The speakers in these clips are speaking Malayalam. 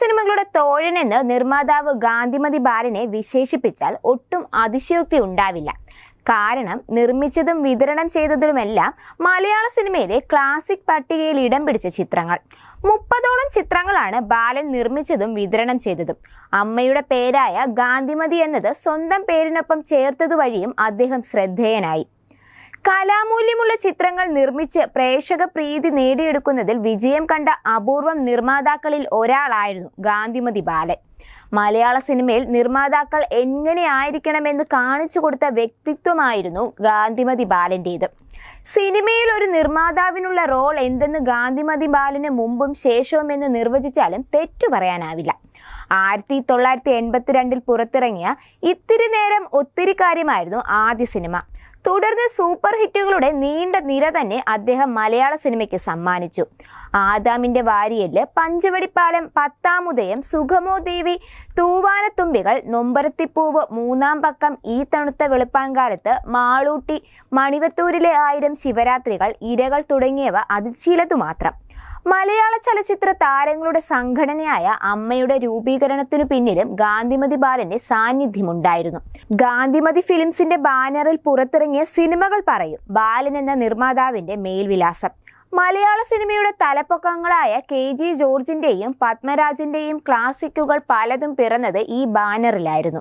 സിനിമകളുടെ തോഴനെന്ന് നിർമ്മാതാവ് ഗാന്ധിമതി ബാലനെ വിശേഷിപ്പിച്ചാൽ ഒട്ടും അതിശയോക്തി ഉണ്ടാവില്ല. കാരണം നിർമ്മിച്ചതും വിതരണം ചെയ്തതിലുമെല്ലാം മലയാള സിനിമയിലെ ക്ലാസിക് പട്ടികയിൽ ഇടം പിടിച്ച ചിത്രങ്ങൾ. മുപ്പതോളം ചിത്രങ്ങളാണ് ബാലൻ നിർമ്മിച്ചതും വിതരണം ചെയ്തതും. അമ്മയുടെ പേരായ ഗാന്ധിമതി എന്നത് സ്വന്തം പേരിനൊപ്പം ചേർത്തതുവഴിയും അദ്ദേഹം ശ്രദ്ധേയനായി. കലാമൂല്യമുള്ള ചിത്രങ്ങൾ നിർമ്മിച്ച് പ്രേക്ഷക പ്രീതി നേടിയെടുക്കുന്നതിൽ വിജയം കണ്ട അപൂർവം നിർമ്മാതാക്കളിൽ ഒരാളായിരുന്നു ഗാന്ധിമതി ബാലൻ. മലയാള സിനിമയിൽ നിർമ്മാതാക്കൾ എങ്ങനെയായിരിക്കണമെന്ന് കാണിച്ചു കൊടുത്ത വ്യക്തിത്വമായിരുന്നു ഗാന്ധിമതി ബാലന്റേത് സിനിമയിൽ ഒരു നിർമ്മാതാവിനുള്ള റോൾ എന്തെന്ന് ഗാന്ധിമതി ബാലന് മുമ്പും ശേഷവും എന്ന് നിർവചിച്ചാലും തെറ്റു പറയാനാവില്ല. ആയിരത്തി തൊള്ളായിരത്തി എൺപത്തിരണ്ടിൽ പുറത്തിറങ്ങിയ ഇത്തിരി നേരം ഒത്തിരി കാര്യമായിരുന്നു ആദ്യ സിനിമ. തുടർന്ന് സൂപ്പർ ഹിറ്റുകളുടെ നീണ്ട നിര തന്നെ അദ്ദേഹം മലയാള സിനിമയ്ക്ക് സമ്മാനിച്ചു. ആദാമിന്റെ വാരിയൽ പഞ്ചവടിപ്പാലം പത്താമുദയം സുഖമോ ദേവി തൂവാനത്തുമ്പികൾ നൊമ്പരത്തിപ്പൂവ് മൂന്നാം പക്കം ഈ തണുത്ത വെളുപ്പാൻകാലത്ത് മാളൂട്ടി മണിവത്തൂരിലെ ആയിരം ശിവരാത്രികൾ ഇരകൾ തുടങ്ങിയവ അതിശീലതു മാത്രം. മലയാള ചലച്ചിത്ര താരങ്ങളുടെ സംഘടനയായ അമ്മയുടെ രൂപീകരണത്തിനു പിന്നിലും ഗാന്ധിമതി ബാലന്റെ സാന്നിധ്യമുണ്ടായിരുന്നു. ഗാന്ധിമതി ഫിലിംസിന്റെ ബാനറിൽ പുറത്തിറങ്ങിയ സിനിമകൾ പറയും ബാലൻ എന്ന നിർമ്മാതാവിന്റെ മേൽവിലാസം മലയാള സിനിമയുടെ തലപ്പൊക്കങ്ങളായ കെ ജി ജോർജിന്റെയും പത്മരാജിന്റെയും ക്ലാസിക്കുകൾ പലതും പിറന്നത് ഈ ബാനറിലായിരുന്നു.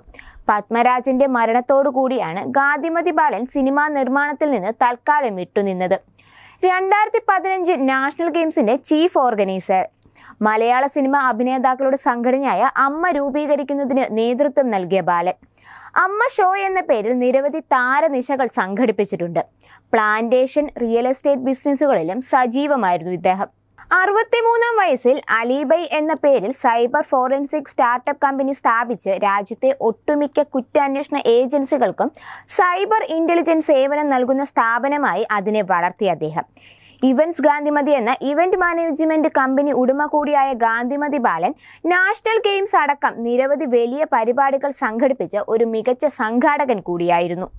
പത്മരാജിന്റെ മരണത്തോടു കൂടിയാണ് ഗാന്ധിമതി ബാലൻ സിനിമാ നിർമ്മാണത്തിൽ നിന്ന് തൽക്കാലം വിട്ടുനിന്നത്. രണ്ടായിരത്തി പതിനഞ്ച് നാഷണൽ ഗെയിംസിന്റെ ചീഫ് ഓർഗനൈസർ. മലയാള സിനിമ അഭിനേതാക്കളുടെ സംഘടനയായ അമ്മ രൂപീകരിക്കുന്നതിന് നേതൃത്വം നൽകിയ ബാലൻ. അമ്മ ഷോ എന്ന പേരിൽ നിരവധി താരനിശകൾ സംഘടിപ്പിച്ചിട്ടുണ്ട്. പ്ലാന്റേഷൻ റിയൽ എസ്റ്റേറ്റ് ബിസിനസ്സുകളിലും സജീവമായിരുന്നു ഇദ്ദേഹം. അറുപത്തിമൂന്നാം വയസ്സിൽ അലിബൈ എന്ന പേരിൽ സൈബർ ഫോറൻസിക് സ്റ്റാർട്ടപ്പ് കമ്പനി സ്ഥാപിച്ച് രാജ്യത്തെ ഒട്ടുമിക്ക കുറ്റാന്വേഷണ ഏജൻസികൾക്കും സൈബർ ഇന്റലിജൻസ് സേവനം നൽകുന്ന സ്ഥാപനമായി അതിനെ വളർത്തി അദ്ദേഹം. ഇവന്റ്സ് ഗാന്ധിമതി എന്ന ഇവന്റ് മാനേജ്മെന്റ് കമ്പനി ഉടമ കൂടിയായ ഗാന്ധിമതി ബാലൻ നാഷണൽ ഗെയിംസ് അടക്കം നിരവധി വലിയ പരിപാടികൾ സംഘടിപ്പിച്ച ഒരു മികച്ച സംഘാടകൻ കൂടിയായിരുന്നു.